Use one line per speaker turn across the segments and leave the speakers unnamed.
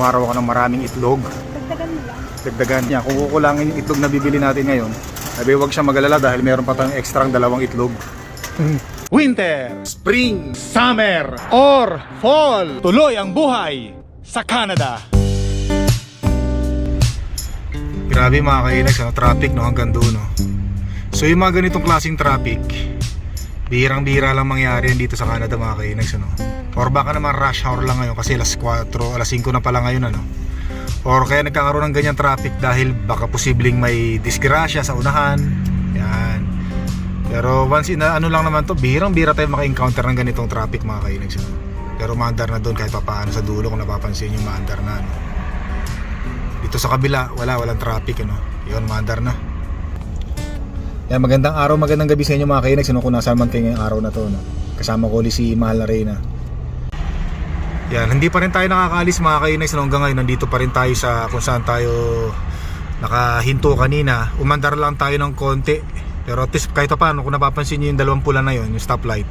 kumuha raw ako ng maraming itlog.
Dagdagan mo lang.
Dagdagan niya. Kung kukulangin yung itlog na bibili natin ngayon, sabi huwag siya magalala dahil meron pa tayong extra dalawang itlog. Winter, Spring, Summer, or Fall. Tuloy ang buhay sa Canada. Grabe mga kainags, ano, traffic no, hanggang doon. No? So yung mga ganitong klaseng traffic, bihirang-bihira lang mangyari dito sa Canada mga kainags. Ano? Or baka naman rush hour lang ngayon kasi alas 4, alas 5 na pala ngayon. Ano? Or kaya nagkakaroon ng ganyan traffic dahil baka posibleng may disgrasya sa unahan. Yan. Pero once in ano lang naman to, bihirang-bihira tayo maka-encounter ng ganitong traffic mga kainags. Ano? Pero maandar na doon kahit pa paano sa dulo kung napapansin yung maandar na. Ano? Dito sa kabila, wala, walang traffic. Ano? Yun, maandar na. Yan, magandang araw, magandang gabi sa inyo mga kainags. Ano, kung nasaan man kayo ngayong araw na to. No? Kasama ko ulit si Mahal na Reyna. Yan, hindi pa rin tayo nakakaalis mga kainags. No? Hanggang ngayon, nandito pa rin tayo sa kung saan tayo nakahinto kanina. Umandar lang tayo ng konti. Pero at least kahit pa paano, kung napapansin nyo yung dalawang pula na yun, yung stoplight,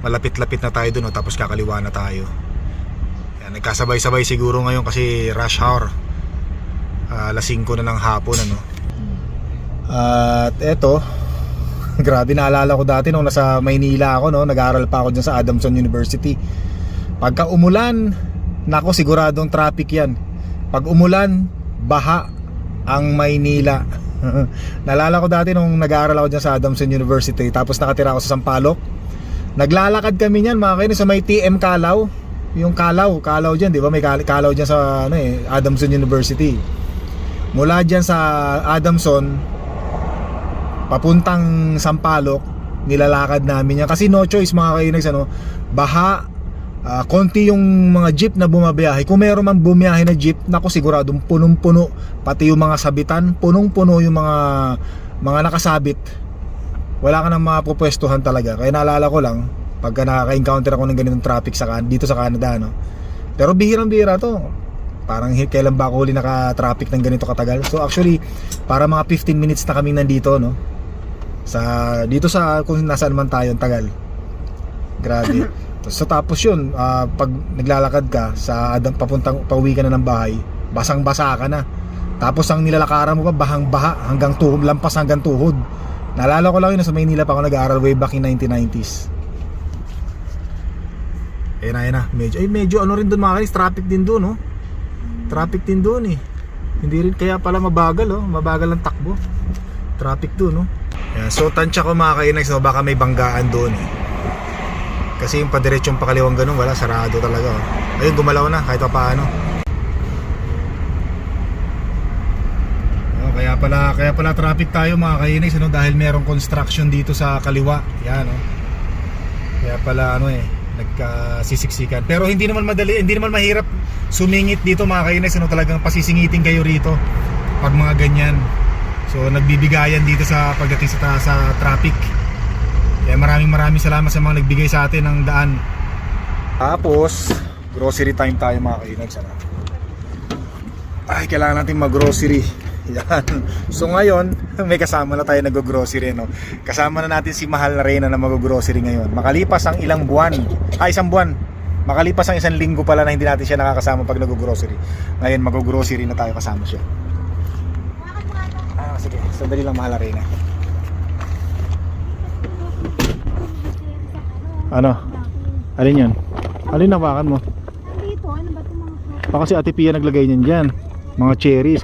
malapit-lapit na tayo dun, no? tapos kakaliwa na tayo. Yan, nagkasabay-sabay siguro ngayon kasi rush hour. Ah, alas 5 na ng hapon, ano. At eto, grabe naalala ko dati nung nasa Maynila ako, no, nag-aaral pa ako dyan sa Adamson University. Pagka umulan, nako siguradong traffic yan. Pag umulan, baha ang Maynila. Naalala ko dati nung nag-aaral ako dyan sa Adamson University tapos nakatira ako sa Sampaloc. Naglalakad kami niyan mga kainis sa may TM Kalaw. Yung Kalaw, Kalaw diyan, 'di ba? May Kal- Kalaw diyan sa ano eh, Adamson University. Mula diyan sa Adamson papuntang Sampaloc, nilalakad namin yan kasi no choice mga kainis ano, baha Ah, konti yung mga jeep na bumabiyahe. Kung meron man bumiyahe na jeep, nako siguradong punong-puno pati yung mga sabitan, punong-puno yung mga mga nakasabit. Wala ka nang mapupwestuhan talaga. Kaya naalala ko lang pagka nakaka-encounter ako ng ganitong traffic sa dito sa Canada no. Pero bihirang-bihira to. Parang kailan ba ako huli naka-traffic ng ganito katagal? So actually, para mga 15 minutes na kami nandito no. Sa dito sa kung nasaan man tayo, tagal. Grabe. So tapos yun, ah, pag naglalakad ka sa Adam papuntang pauwi ka na ng bahay, basang-basa ka na. Tapos ang nilalakaran mo pa bahang-baha hanggang tuhod, lampas hanggang tuhod. Naalala ko lang yun sa Maynila pa ako nag-aaral way back in 1990s. Ayun na, ayun na. Medyo, ay medyo ano rin doon mga kainis, traffic din doon, no? Traffic din doon eh. Hindi rin kaya pala mabagal, oh. Mabagal ang takbo. Traffic doon, no? Yan, so tansya ko mga kainis, no? baka may banggaan doon eh. Kasi yung padiretsong pakaliwang ganun, wala, sarado talaga. Oh. Ayun, gumalaw na, kahit pa paano. Oh, kaya pala, kaya pala traffic tayo mga kainis, ano, dahil merong construction dito sa kaliwa. Yan, oh. Kaya pala, ano eh, nagkasisiksikan. Pero hindi naman madali, hindi naman mahirap sumingit dito mga kainis, ano, talagang pasisingitin kayo rito pag mga ganyan. So, nagbibigayan dito sa pagdating sa, sa traffic. Kaya maraming maraming salamat sa mga nagbigay sa atin ng daan. Tapos, grocery time tayo mga kainags. Ay, kailangan natin mag-grocery. Yan. So ngayon, may kasama na tayo nag-grocery. No? Kasama na natin si Mahal na Reyna na mag-grocery ngayon. Makalipas ang ilang buwan, ay isang buwan, makalipas ang isang linggo pala na hindi natin siya nakakasama pag nag-grocery. Ngayon, mag-grocery na tayo kasama siya. Ah, sige, sandali lang Mahal na Reyna. Ano? Alin yan? Alin nawakan mo?
Dito, ano ba itong mga fruit?
Baka si Ate Pia naglagay niyan dyan. Mga cherries.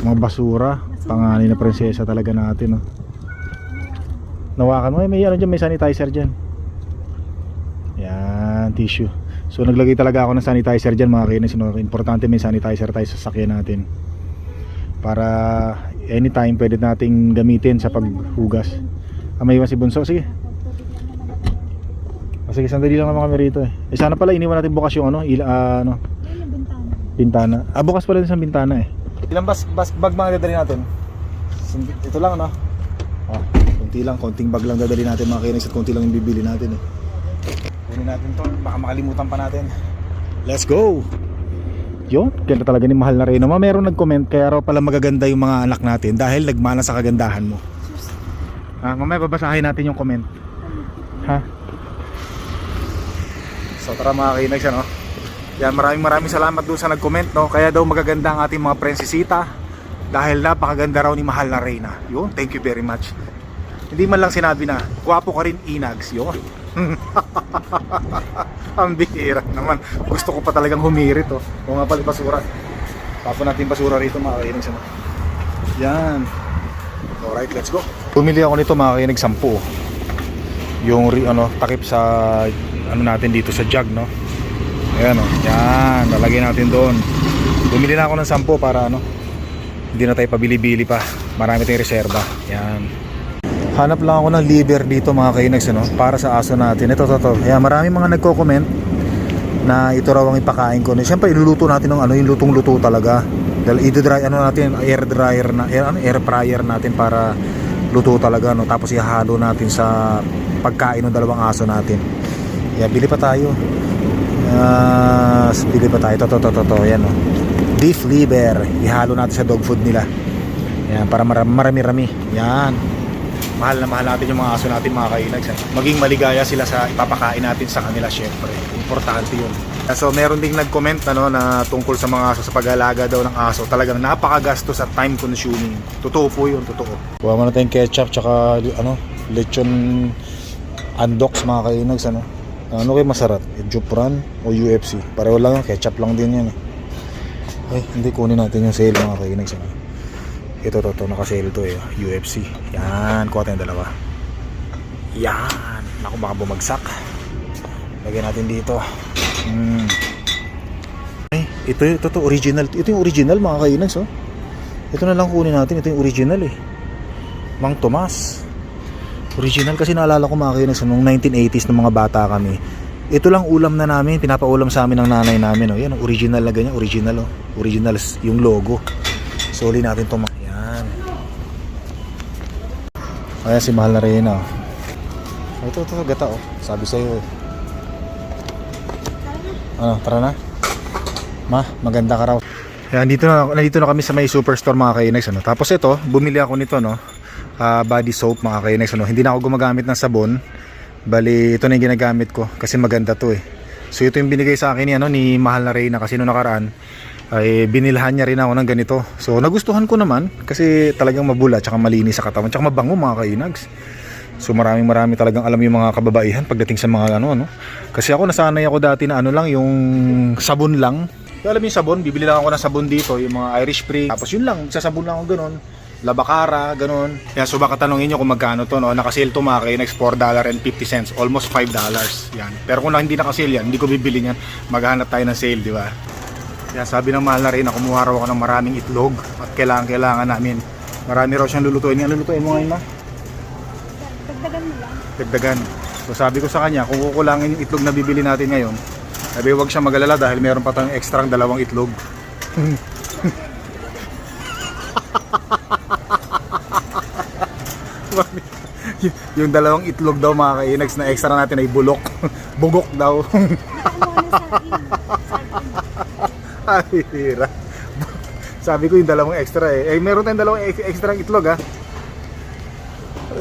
Mga basura. Panganay na prinsesa talaga natin. Oh. Nawakan mo. Ay, may ano dyan. May sanitizer dyan. Yan. Tissue. So naglagay talaga ako ng sanitizer dyan mga kinis. No? Importante may sanitizer tayo sa sakyan natin. Para anytime pwede nating gamitin sa paghugas. Ah, may iwan si Bunso. Sige. Sige, sandali lang naman kami rito eh. eh sana pala iniwan natin bukas yung ano, ila, ah, ano,
Ayun yung bintana.
bintana. Ah, bukas pala din sa bintana eh. Ilang bas, bas bag mga dadali natin? Ito lang, no? Ah, konti lang, konting bag lang dadali natin mga kinis at konti lang yung bibili natin eh. Kunin natin to, baka makalimutan pa natin. Let's go! Yun, ganda talaga ni Mahal na Reyna. Ma, meron nag-comment, kaya raw pala magaganda yung mga anak natin dahil nagmana sa kagandahan mo. Ah, mamaya babasahin natin yung comment. Ha? So tara mga kinags ano? Yan, maraming maraming salamat doon sa nag-comment, no? Kaya daw magaganda ang ating mga prinsesita dahil napakaganda raw ni Mahal na Reyna. Yun, thank you very much. Hindi man lang sinabi na, gwapo ka rin Inags. Yun. ang bihira naman. Gusto ko pa talagang humirit, oh. O nga pala basura. Tapon natin basura rito, mga kainig sa Yan. Alright, let's go. Pumili ako nito, mga kainig, sampu. Yung ri- ano, takip sa ano natin dito sa jug, no? Ayan o, yan, lalagay natin doon. Bumili na ako ng 10 para ano Hindi na tayo pabili-bili pa. Marami tayong reserba. Yan. Hanap lang ako ng liver dito mga kainags ano, Para sa aso natin. Ito, ito, ito. Ayan, marami mga nagko-comment Na ito raw ang ipakain ko. Siyempre iluluto natin ng ano Yung lutong-luto talaga. Dahil i-dry ano natin Air dryer na air, ano, air fryer natin para Luto talaga no? Tapos ihalo natin sa Pagkain ng dalawang aso natin Yan, bili pa tayo Ah, bili pa tayo. To, to, to, to. Yan, oh. Beef liver. Ihalo natin sa dog food nila. Yan, para mara- marami-rami. Yan. Mahal na mahal natin yung mga aso natin, mga kainags. eh. Maging maligaya sila sa ipapakain natin sa kanila, syempre. Importante yun. So, meron ding nag-comment ano, na tungkol sa mga aso, sa pag-alaga daw ng aso. Talagang napakagastos at time consuming. Totoo po yun, totoo. Kuha mo na tayong ketchup, tsaka ano, lechon andox, mga kainags. Ano? Ano kayo masarap? Jupran o UFC? Pareho lang yun, ketchup lang din yan eh. Ay, hindi kunin natin yung sale mga kainags. Ano? Ito, to, to, naka-sale to eh. UFC. Yan, kuha tayong dalawa. Yan. Naku, baka bumagsak. Lagyan natin dito. Hmm. Ay, ito, ito, to, original. Ito yung original mga kainags, oh. Ito na lang kunin natin. Ito yung original eh. Mang Tomas. Original kasi naalala ko mga kainis nung 1980s nung mga bata kami. Ito lang ulam na namin, pinapaulam sa amin ng nanay namin. Oh. Yan, original na ganyan, original. Oh. Original yung logo. Suli natin ito. Yan. Ayan si Mahal na Reyna. Oh. Ito, ito, gata oh. Sabi sa'yo eh. Ano, tara na. Ma, maganda ka raw. Yan, dito na, nandito na kami sa may superstore mga kainex. Ano. Tapos ito, bumili ako nito, no? Ah, body soap mga kainex. Ano. Hindi na ako gumagamit ng sabon. Bali, ito na yung ginagamit ko kasi maganda to eh. So ito yung binigay sa akin ni, ano, ni Mahal na Reyna kasi noong nakaraan ay binilhan niya rin ako ng ganito. So nagustuhan ko naman kasi talagang mabula tsaka malinis sa katawan tsaka mabango mga kainags. So maraming marami talagang alam yung mga kababaihan pagdating sa mga ano ano. Kasi ako nasanay ako dati na ano lang yung sabon lang. Yung alam yung sabon, bibili lang ako ng sabon dito, yung mga Irish Spring. Tapos yun lang, sasabon lang ako ganun. Labakara, ganun. Kaya so baka tanongin nyo kung magkano to, no? Nakasale to mga kainex, $4.50, almost $5. Yan. Pero kung lang hindi nakasale yan, hindi ko bibili yan. Maghanap tayo ng sale, di ba? Kaya sabi ng mahal na rin, kumuha raw ako ng maraming itlog at kailangan kailangan namin. Marami raw siyang lulutuin. Ano lulutuin mo ngayon ma?
Dagdagan mo lang.
Dagdagan. So sabi ko sa kanya, kung kukulangin yung itlog na bibili natin ngayon, sabi huwag siya magalala dahil meron pa tayong extra dalawang itlog. yung dalawang itlog daw mga kainags na extra natin ay bulok. Bugok daw. Ay, hira. Sabi ko yung dalawang extra eh. Eh, meron tayong dalawang ex- extra itlog ah.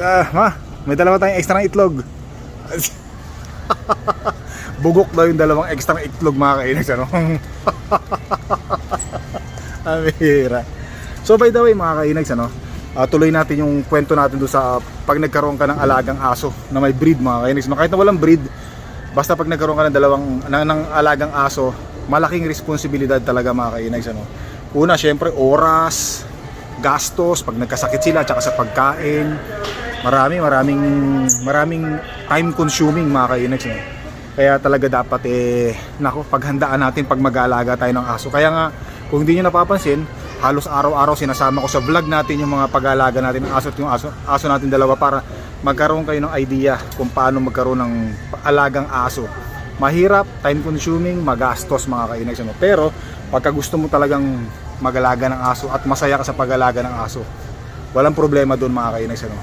Ah, ma, may dalawa tayong extra itlog. Bugok daw yung dalawang extra itlog mga kainis, ano? Ang hira. So by the way mga kainags, ano? Ah, tuloy natin yung kwento natin doon sa pag nagkaroon ka ng alagang aso na may breed mga kainags. No, kahit na walang breed, basta pag nagkaroon ka ng dalawang ng, ng alagang aso, malaking responsibilidad talaga mga kainags, ano? Una, syempre, oras, gastos, pag nagkasakit sila, tsaka sa pagkain. Marami, maraming, maraming time consuming mga kainags. No? Kaya talaga dapat eh, nako, paghandaan natin pag mag-aalaga tayo ng aso. Kaya nga, kung hindi nyo napapansin, halos araw-araw sinasama ko sa vlog natin yung mga pag-aalaga natin ng aso yung aso, aso natin dalawa para magkaroon kayo ng idea kung paano magkaroon ng alagang aso. Mahirap, time consuming, magastos mga kainags. Ano? Pero pagka gusto mo talagang mag-alaga ng aso at masaya ka sa pag-alaga ng aso, walang problema doon mga kainags. Ano?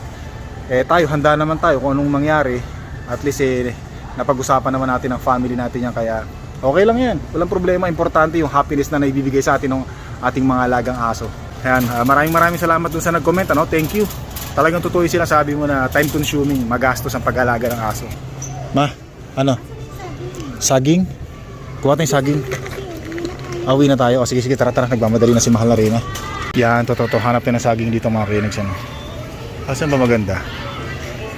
Eh tayo, handa naman tayo kung anong mangyari. At least eh, napag-usapan naman natin ang family natin yan kaya okay lang yan. Walang problema. Importante yung happiness na naibibigay sa atin ng ating mga alagang aso. Ayan, ah, maraming maraming salamat dun sa nag-comment. Ano? Thank you. Talagang totoo yung sinasabi mo na time consuming, magastos ang pag-alaga ng aso. Ma, ano? Saging? Kuha tayong saging. Awi na tayo. O sige, sige, tara, tara. Nagmamadali na si Mahal na Reyna. Yan, to, to. Hanap tayo ng saging dito mga kinags. Ano? Asan ba maganda?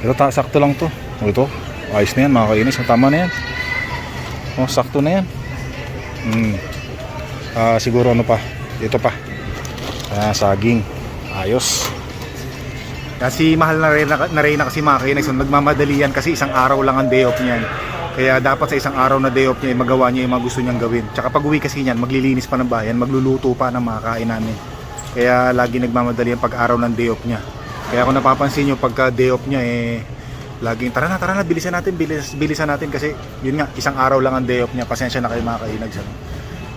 Ito, ta, sakto lang to. O ito, ayos na yan mga kainis. Tama na yan. O, sakto na yan. Hmm. Ah, siguro ano pa? Ito pa. Ah, saging. Ayos. Kasi mahal na rin na rin na kasi mga kainis. Nagmamadali yan kasi isang araw lang ang day off niyan. Kaya dapat sa isang araw na day off niya, eh, magawa niya yung mga gusto niyang gawin. Tsaka pag uwi kasi niyan, maglilinis pa ng bayan, magluluto pa ng mga kain namin. Kaya lagi nagmamadali ang pag-araw ng day off niya. Kaya kung napapansin nyo, pagka day off niya, eh, laging tara na, tara na, bilisan natin, bilis, bilisan natin kasi yun nga, isang araw lang ang day off niya. Pasensya na kayo mga kainag.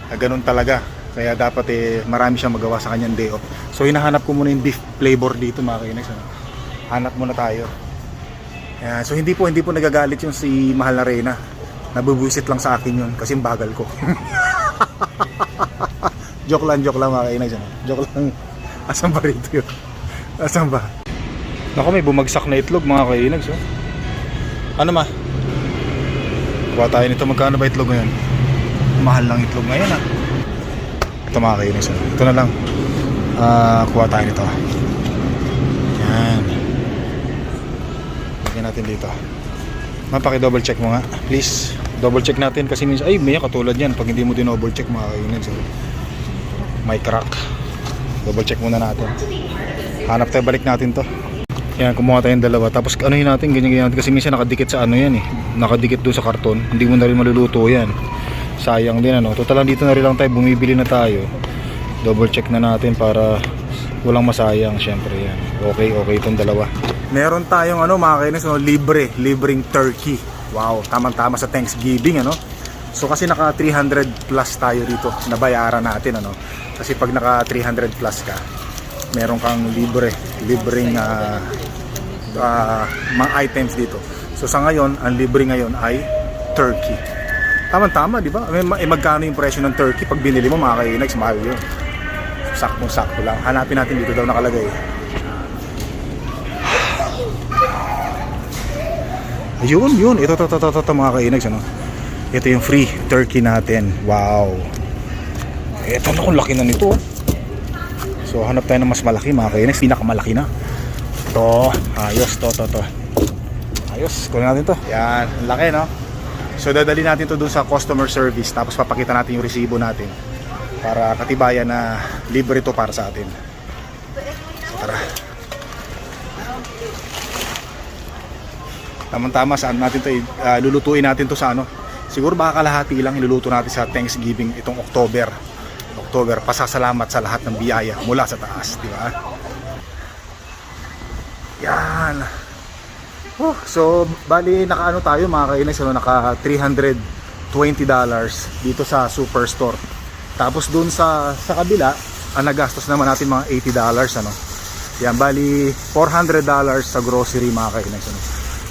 Ah, ganun talaga. Kaya dapat eh, marami siyang magawa sa kanyang day off. So hinahanap ko muna yung beef flavor dito mga kainag. Ano? Hanap muna tayo. Ayan, so hindi po hindi po nagagalit yung si Mahal na Reyna. Nabubusit lang sa akin yun kasi bagal ko. joke lang, joke lang mga kainag. Ano? Joke lang. Asan ba rito yun? Asan ba? Naku, may bumagsak na itlog mga kainags. Oh. Ano ma? Kuha tayo nito. Magkano ba itlog ngayon? Mahal lang itlog ngayon ah. Ito mga kainags. Oh. Ito na lang. Ah, kuha tayo nito. Yan. Lagyan natin dito. Ma, paki-double check mo nga. Please. Double check natin kasi minsan, ay, may katulad yan. Pag hindi mo din-double check mga kainags. Oh. May crack. Double check muna natin. Hanap tayo, balik natin to. Yan, kumuha tayong dalawa. Tapos ano natin, ganyan-ganyan. Kasi minsan nakadikit sa ano yan eh. Nakadikit doon sa karton. Hindi mo na rin maluluto yan. Sayang din ano. Total lang dito na rin lang tayo, bumibili na tayo. Double check na natin para walang masayang syempre yan. Okay, okay itong dalawa. Meron tayong ano mga kainis, no, libre, libreng turkey. Wow, tamang-tama sa Thanksgiving ano. So kasi naka 300 plus tayo dito, nabayaran natin ano. Kasi pag naka 300 plus ka, meron kang libre, libreng ah, ah, mga items dito. So sa ngayon, ang libre ngayon ay turkey. Tama-tama, di ba? Eh, magkano yung presyo ng turkey pag binili mo mga kainags, mahal yun. Saktong-sakto lang. Hanapin natin dito daw nakalagay. Ayun, yun. Ito, ito, ito, ito, ito mga kainags, ano? Ito yung free turkey natin. Wow. Ito na kung laki na nito. So hanap tayo ng mas malaki mga kainis, pinakamalaki na. Ito, ayos to, to, to. Ayos, kunin natin to. Yan, laki no. So dadali natin to dun sa customer service tapos papakita natin yung resibo natin para katibayan na libre to para sa atin. So, tara. Tama-tama saan natin to uh, lulutuin natin to sa ano. Siguro baka kalahati lang iluluto natin sa Thanksgiving itong October. October, pasasalamat sa lahat ng biyaya mula sa taas, di ba? Yan. Oh, so, bali nakaano tayo mga kainis, ano, naka 320 dollars dito sa Superstore. Tapos dun sa sa kabila, ang nagastos naman natin mga 80 dollars ano. Yan, bali 400 dollars sa grocery mga kainis, ano.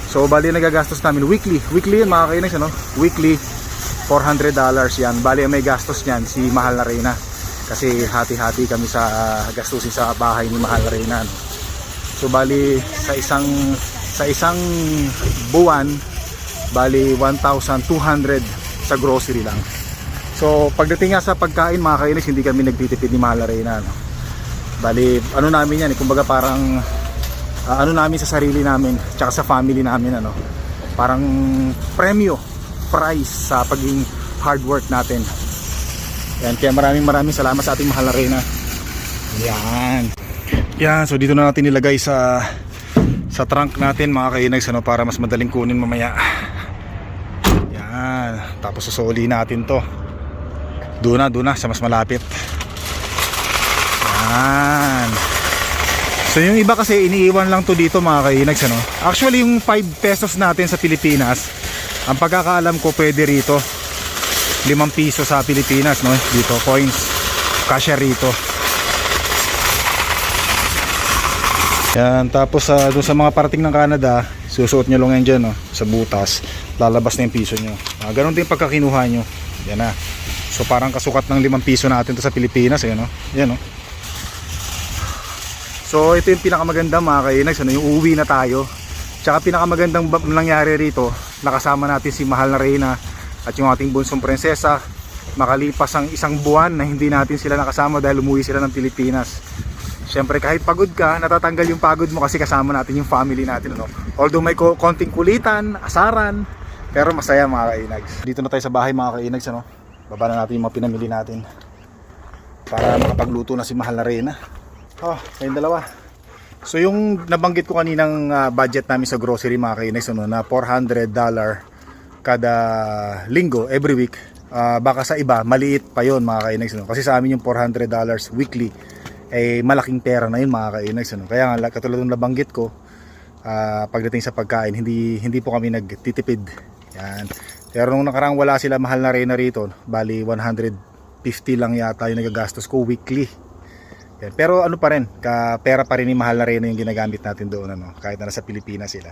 So, bali nagagastos namin weekly. Weekly yun mga kainis, ano. Weekly 400 dollars yan. Bali may gastos niyan si Mahal na Reyna. Kasi hati-hati kami sa uh, gastusin sa bahay ni Mahal na Reyna. No? So bali sa isang sa isang buwan bali 1,200 sa grocery lang. So pagdating nga sa pagkain mga kainis hindi kami nagtitipid ni Mahal na Reyna. No? Bali ano namin yan eh, kumbaga parang ah, ano namin sa sarili namin tsaka sa family namin ano parang premyo prize sa pagiging hard work natin. Yan, kaya maraming maraming salamat sa ating mahal na Reyna. Yan. Yan, so dito na natin nilagay sa sa trunk natin mga kainags ano, para mas madaling kunin mamaya. Yan, tapos susuli natin to. Doon na, doon na, sa mas malapit. Yan. So yung iba kasi iniiwan lang to dito mga kainags ano. Actually yung 5 pesos natin sa Pilipinas, ang pagkakaalam ko pwede rito 5 piso sa Pilipinas no dito coins kasya rito yan tapos sa doon sa mga parating ng Canada susuot nyo lang yan dyan no, sa butas. Lalabas na yung piso nyo. Ah, ganun din pagkakinuha nyo. Yan na. So parang kasukat ng 5 piso natin to sa Pilipinas eh, no? yan no so ito yung pinakamaganda mga kainags ano, yung uwi na tayo. Tsaka pinakamagandang nangyari rito, nakasama natin si Mahal na Reyna at yung ating bunsong prinsesa. Makalipas ang isang buwan na hindi natin sila nakasama dahil umuwi sila ng Pilipinas. Siyempre kahit pagod ka, natatanggal yung pagod mo kasi kasama natin yung family natin. Ano? Although may ko- konting kulitan, asaran, pero masaya mga kainags. Dito na tayo sa bahay mga kainags. Ano? Baba na natin yung mga pinamili natin para makapagluto na si Mahal na Reyna. Oh, kayong dalawa. So yung nabanggit ko kaninang ah, budget namin sa grocery mga kainags ano, na $400 kada linggo, every week. Ah, baka sa iba, maliit pa yon mga kainags. Ano? Kasi sa amin yung $400 weekly ay malaking pera na yun mga kainags. Ano? Kaya nga, katulad ng nabanggit ko, ah, pagdating sa pagkain, hindi hindi po kami nagtitipid. Yan. Pero nung nakarang wala sila mahal na reyna rito, bali 150 lang yata yung nagagastos ko weekly. Yan. Pero ano pa rin, ka pera pa rin ni mahal na reyna yung ginagamit natin doon ano, kahit na nasa Pilipinas sila.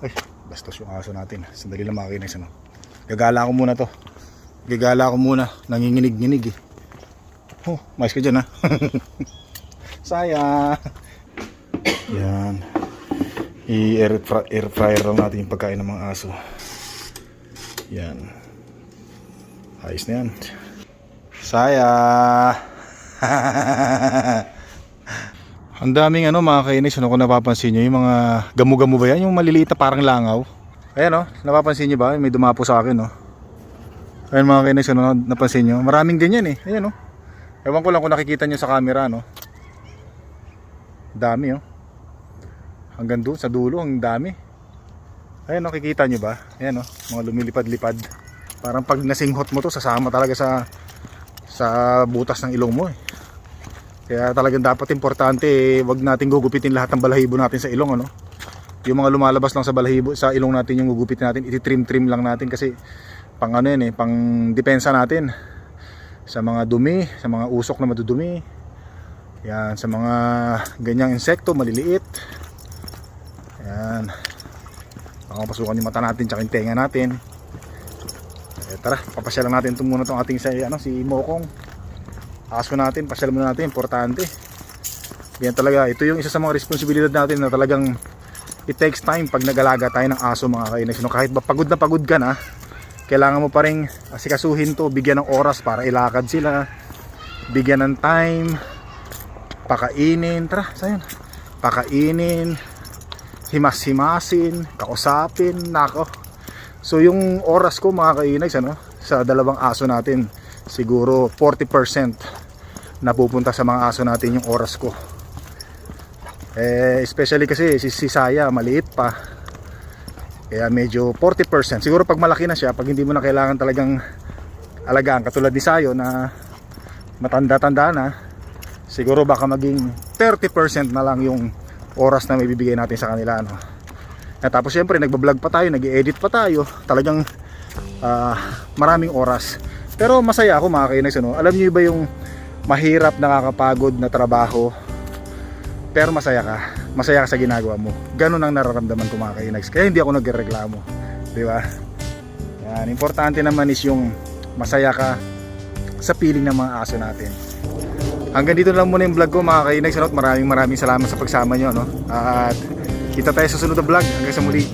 Ay, bastos yung aso natin. Sandali lang mga kinis, ano. Gagala ko muna to. Gagala ko muna. Nanginginig-nginig eh. Oh, mais ka dyan ha. Saya. Yan. I-air fry- air fryer lang natin yung pagkain ng mga aso. Yan. Ayos na yan. Saya. Ang daming ano mga kainis, ano kung napapansin nyo, yung mga gamu-gamu ba yan? Yung maliliit na parang langaw. Ayan o, napapansin nyo ba? May dumapo sa akin o. Ayan mga kainis, ano napansin nyo? Maraming ganyan eh. Ayan o. Ewan ko lang kung nakikita nyo sa camera no. Dami oh. Hanggang doon sa dulo, ang dami. Ayan o, kikita nyo ba? Ayan o, mga lumilipad-lipad. Parang pag nasinghot mo to, sasama talaga sa sa butas ng ilong mo eh. Kaya talagang dapat importante eh, wag nating gugupitin lahat ng balahibo natin sa ilong ano. Yung mga lumalabas lang sa balahibo sa ilong natin yung gugupitin natin, iti-trim-trim lang natin kasi pang ano yan eh, pang depensa natin sa mga dumi, sa mga usok na madudumi. Yan, sa mga ganyang insekto maliliit. Yan. Baka mapasukan yung mata natin tsaka yung tenga natin. Eh, tara, papasyalan natin ito muna itong ating sa, ano, si Mokong asko natin, pasyal muna natin, importante. Yan talaga, ito yung isa sa mga responsibilidad natin na talagang it takes time pag nagalaga tayo ng aso mga kainis. Kahit ba pagod na pagod ka na, kailangan mo pa rin asikasuhin to, bigyan ng oras para ilakad sila, bigyan ng time, pakainin, tara, sayon, pakainin, himas-himasin, kausapin, nako. So yung oras ko mga kainags ano, sa dalawang aso natin, siguro 40% napupunta sa mga aso natin yung oras ko. Eh, especially kasi si, si Saya maliit pa. Kaya medyo 40%. Siguro pag malaki na siya, pag hindi mo na kailangan talagang alagaan, katulad ni Sayo na matanda-tanda na, siguro baka maging 30% na lang yung oras na may bibigay natin sa kanila. Ano. At tapos syempre nagbablog pa tayo, nag-edit pa tayo. Talagang ah, maraming oras. Pero masaya ako mga kainags. Ano? Alam niyo ba yung mahirap nakakapagod na trabaho pero masaya ka. Masaya ka sa ginagawa mo. Ganun ang nararamdaman ko mga kainags. Kaya hindi ako nagrereklamo. Di ba? Yan. Importante naman is yung masaya ka sa piling ng mga aso natin. Hanggang dito lang muna yung vlog ko mga kainags. Ano? Maraming maraming salamat sa pagsama nyo. No? At kita tayo sa sunod na vlog. Hanggang sa muli.